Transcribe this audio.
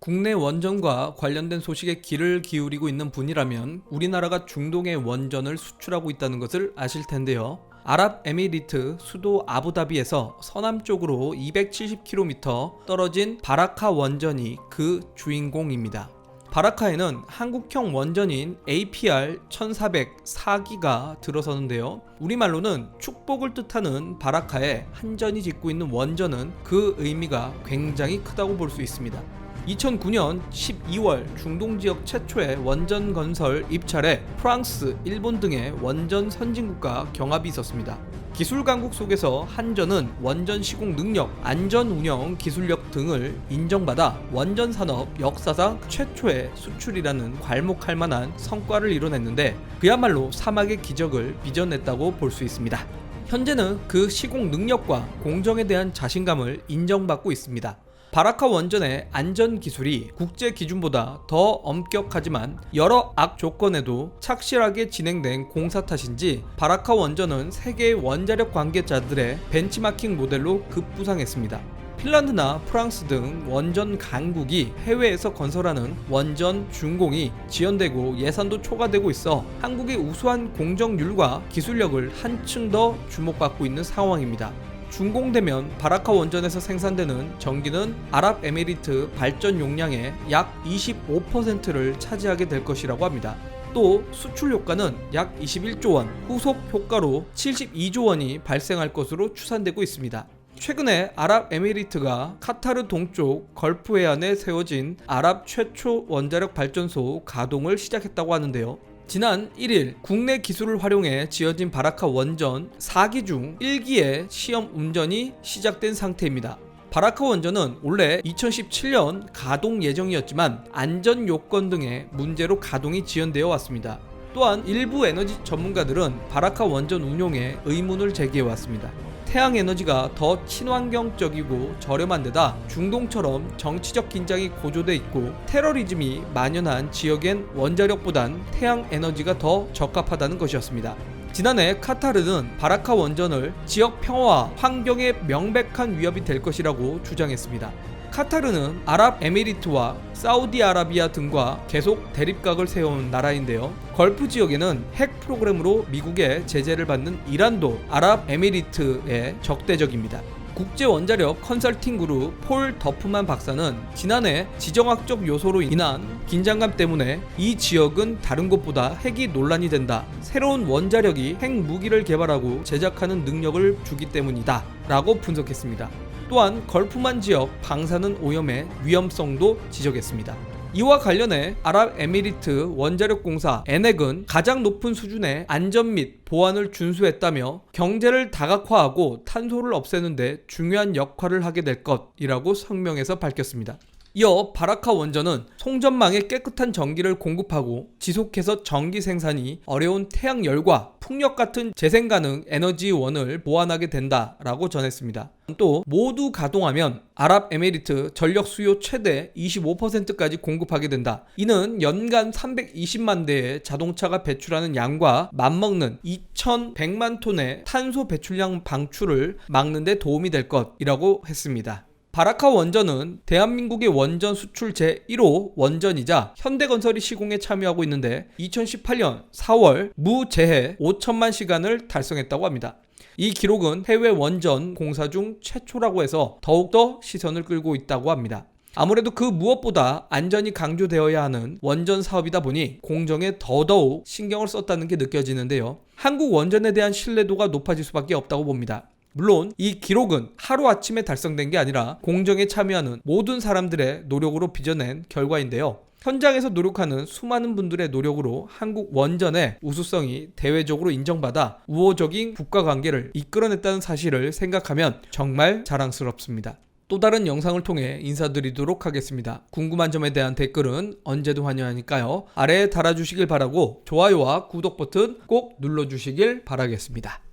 국내 원전과 관련된 소식에 귀를 기울이고 있는 분이라면 우리나라가 중동에 원전을 수출하고 있다는 것을 아실 텐데요. 아랍에미리트 수도 아부다비에서 서남쪽으로 270km 떨어진 바라카 원전이 그 주인공입니다. 바라카에는 한국형 원전인 APR 1404기가 들어서는데요. 우리말로는 축복을 뜻하는 바라카에 한전이 짓고 있는 원전은 그 의미가 굉장히 크다고 볼 수 있습니다. 2009년 12월 중동 지역 최초의 원전 건설 입찰에 프랑스, 일본 등의 원전 선진국과 경합이 있었습니다. 기술 강국 속에서 한전은 원전 시공 능력, 안전 운영 기술력 등을 인정받아 원전 산업 역사상 최초의 수출이라는 괄목할 만한 성과를 이뤄냈는데 그야말로 사막의 기적을 빚어냈다고 볼 수 있습니다. 현재는 그 시공 능력과 공정에 대한 자신감을 인정받고 있습니다. 바라카 원전의 안전 기술이 국제 기준보다 더 엄격하지만 여러 악 조건에도 착실하게 진행된 공사 탓인지 바라카 원전은 세계 원자력 관계자들의 벤치마킹 모델로 급부상했습니다. 핀란드나 프랑스 등 원전 강국이 해외에서 건설하는 원전 준공이 지연되고 예산도 초과되고 있어 한국의 우수한 공정률과 기술력을 한층 더 주목받고 있는 상황입니다. 준공되면 바라카 원전에서 생산되는 전기는 아랍에미리트 발전 용량의 약 25%를 차지하게 될 것이라고 합니다. 또 수출 효과는 약 21조 원, 후속 효과로 72조 원이 발생할 것으로 추산되고 있습니다. 최근에 아랍에미리트가 카타르 동쪽 걸프 해안에 세워진 아랍 최초 원자력 발전소 가동을 시작했다고 하는데요. 지난 1일 국내 기술을 활용해 지어진 바라카 원전 4기 중 1기의 시험 운전이 시작된 상태입니다. 바라카 원전은 원래 2017년 가동 예정이었지만 안전 요건 등의 문제로 가동이 지연되어 왔습니다. 또한 일부 에너지 전문가들은 바라카 원전 운용에 의문을 제기해 왔습니다. 태양 에너지가 더 친환경적이고 저렴한 데다 중동처럼 정치적 긴장이 고조돼 있고 테러리즘이 만연한 지역엔 원자력보단 태양 에너지가 더 적합하다는 것이었습니다. 지난해 카타르는 바라카 원전을 지역 평화와 환경에 명백한 위협이 될 것이라고 주장했습니다. 카타르는 아랍에미리트와 사우디아라비아 등과 계속 대립각을 세운 나라인데요. 걸프 지역에는 핵 프로그램으로 미국의 제재를 받는 이란도 아랍에미리트의 적대적입니다. 국제 원자력 컨설팅 그룹 폴 더프만 박사는 지난해 지정학적 요소로 인한 긴장감 때문에 이 지역은 다른 곳보다 핵이 논란이 된다. 새로운 원자력이 핵 무기를 개발하고 제작하는 능력을 주기 때문이다. 라고 분석했습니다. 또한 걸프만 지역 방사능 오염의 위험성도 지적했습니다. 이와 관련해 아랍에미리트 원자력 공사 에넥은 가장 높은 수준의 안전 및 보안을 준수했다며 경제를 다각화하고 탄소를 없애는데 중요한 역할을 하게 될 것이라고 성명에서 밝혔습니다. 이어 바라카 원전은 송전망에 깨끗한 전기를 공급하고 지속해서 전기 생산이 어려운 태양열과 풍력 같은 재생 가능 에너지원을 보완하게 된다라고 전했습니다. 또 모두 가동하면 아랍에미리트 전력 수요 최대 25%까지 공급하게 된다. 이는 연간 320만 대의 자동차가 배출하는 양과 맞먹는 2,100만 톤의 탄소 배출량 방출을 막는 데 도움이 될 것이라고 했습니다. 바라카 원전은 대한민국의 원전 수출 제1호 원전이자 현대건설이 시공에 참여하고 있는데 2018년 4월 무재해 5천만 시간을 달성했다고 합니다. 이 기록은 해외 원전 공사 중 최초라고 해서 더욱더 시선을 끌고 있다고 합니다. 아무래도 그 무엇보다 안전이 강조되어야 하는 원전 사업이다 보니 공정에 더더욱 신경을 썼다는 게 느껴지는데요. 한국 원전에 대한 신뢰도가 높아질 수밖에 없다고 봅니다. 물론 이 기록은 하루아침에 달성된 게 아니라 공정에 참여하는 모든 사람들의 노력으로 빚어낸 결과인데요. 현장에서 노력하는 수많은 분들의 노력으로 한국 원전의 우수성이 대외적으로 인정받아 우호적인 국가 관계를 이끌어냈다는 사실을 생각하면 정말 자랑스럽습니다. 또 다른 영상을 통해 인사드리도록 하겠습니다. 궁금한 점에 대한 댓글은 언제도 환영하니까요. 아래에 달아주시길 바라고 좋아요와 구독 버튼 꼭 눌러주시길 바라겠습니다.